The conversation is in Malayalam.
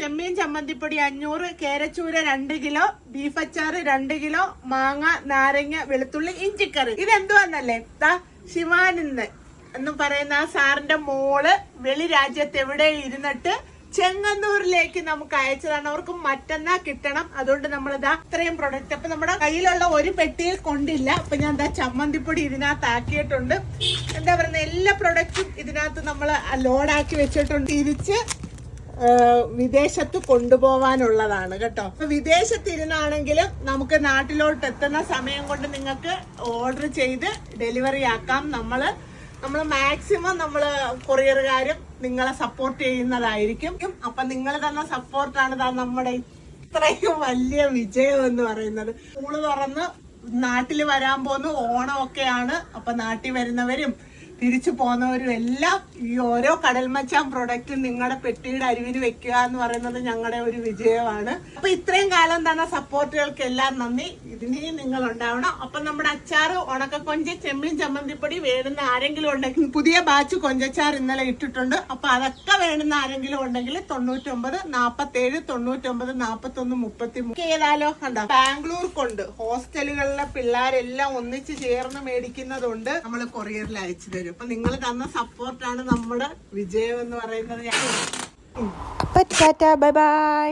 ചെമ്മീൻ ചമ്മന്തിപ്പൊടി അഞ്ഞൂറ് കേരച്ചൂര രണ്ട് കിലോ ബീഫ് അച്ചാറ് രണ്ട് കിലോ മാങ്ങ നാരങ്ങ വെളുത്തുള്ളി ഇഞ്ചിക്കറി. ഇതെന്തുവാന്നല്ലേ? ദാ ശിവാനന്ദ് എന്ന് പറയുന്ന ആ സാറിന്റെ മോൾ വെളി രാജ്യത്ത് എവിടെ ഇരുന്നിട്ട് ചെങ്ങന്നൂരിലേക്ക് നമുക്ക് അയച്ചതാണ്. അവർക്ക് മറ്റന്നാ കിട്ടണം. അതുകൊണ്ട് നമ്മൾ ഇതാ ഇത്രയും പ്രൊഡക്റ്റ് അപ്പൊ നമ്മുടെ കയ്യിലുള്ള ഒരു പെട്ടിയിൽ കൊണ്ടില്ല. അപ്പൊ ഞാൻ എന്താ ചമ്മന്തിപ്പൊടി ഇതിനകത്ത് ആക്കിയിട്ടുണ്ട്. എന്താ പറയുന്നത് എല്ലാ പ്രൊഡക്റ്റും ഇതിനകത്ത് നമ്മൾ ലോഡാക്കി വെച്ചിട്ടുണ്ട്. തിരിച്ച് വിദേശത്ത് കൊണ്ടുപോവാനുള്ളതാണ് കേട്ടോ. അപ്പൊ വിദേശത്തിരുന്നാണെങ്കിലും നമുക്ക് നാട്ടിലോട്ട് എത്തുന്ന സമയം കൊണ്ട് നിങ്ങൾക്ക് ഓർഡർ ചെയ്ത് ഡെലിവറി ആക്കാം. നമ്മൾ നമ്മൾ മാക്സിമം നമ്മൾ കൊറിയറുകാരും നിങ്ങളെ സപ്പോർട്ട് ചെയ്യുന്നതായിരിക്കും. അപ്പൊ നിങ്ങൾ തന്ന സപ്പോർട്ടാണ് നമ്മുടെ ഇത്രയും വലിയ വിജയം എന്ന് പറയുന്നത്. സ്കൂൾ തുറന്ന് നാട്ടിൽ വരാൻ പോകുന്ന ഓണമൊക്കെയാണ്. അപ്പൊ നാട്ടിൽ വരുന്നവരും തിരിച്ചു പോകുന്നവരും എല്ലാം ഈ ഓരോ കടൽമച്ചാൻ പ്രൊഡക്റ്റും നിങ്ങളുടെ പെട്ടിയുടെ അരിവിന് വെക്കുക എന്ന് പറയുന്നത് ഞങ്ങളുടെ ഒരു വിജയമാണ്. അപ്പൊ ഇത്രയും കാലം തന്ന സപ്പോർട്ടുകൾക്ക് എല്ലാം നന്ദി. ഇതിനെയും നിങ്ങൾ ഉണ്ടാവണം. അപ്പൊ നമ്മുടെ അച്ചാറ് ഉണക്കക്കൊഞ്ച് ചെമ്മീൻ ചമ്മന്തിപ്പൊടി വേണ്ടുന്ന ആരെങ്കിലും ഉണ്ടെങ്കിൽ പുതിയ ബാച്ച് കൊഞ്ചച്ചാർ ഇന്നലെ ഇട്ടിട്ടുണ്ട്. അപ്പൊ അതൊക്കെ വേണ്ടുന്ന ആരെങ്കിലും ഉണ്ടെങ്കിൽ തൊണ്ണൂറ്റൊമ്പത് നാപ്പത്തേഴ് തൊണ്ണൂറ്റൊമ്പത് നാപ്പത്തൊന്ന് മുപ്പത്തി മൂന്ന്. ഏതാലോ കണ്ടോ? ബാംഗ്ലൂർ കൊണ്ട് ഹോസ്റ്റലുകളിലെ പിള്ളേരെല്ലാം ഒന്നിച്ച് ചേർന്ന് മേടിക്കുന്നതുകൊണ്ട് നമ്മൾ കൊറിയറിൽ അയച്ചു തരും. അപ്പൊ നിങ്ങൾ തന്ന സപ്പോർട്ടാണ് നമ്മുടെ വിജയം എന്ന് പറയുന്നത് ഞാൻ ബൈ ബൈ.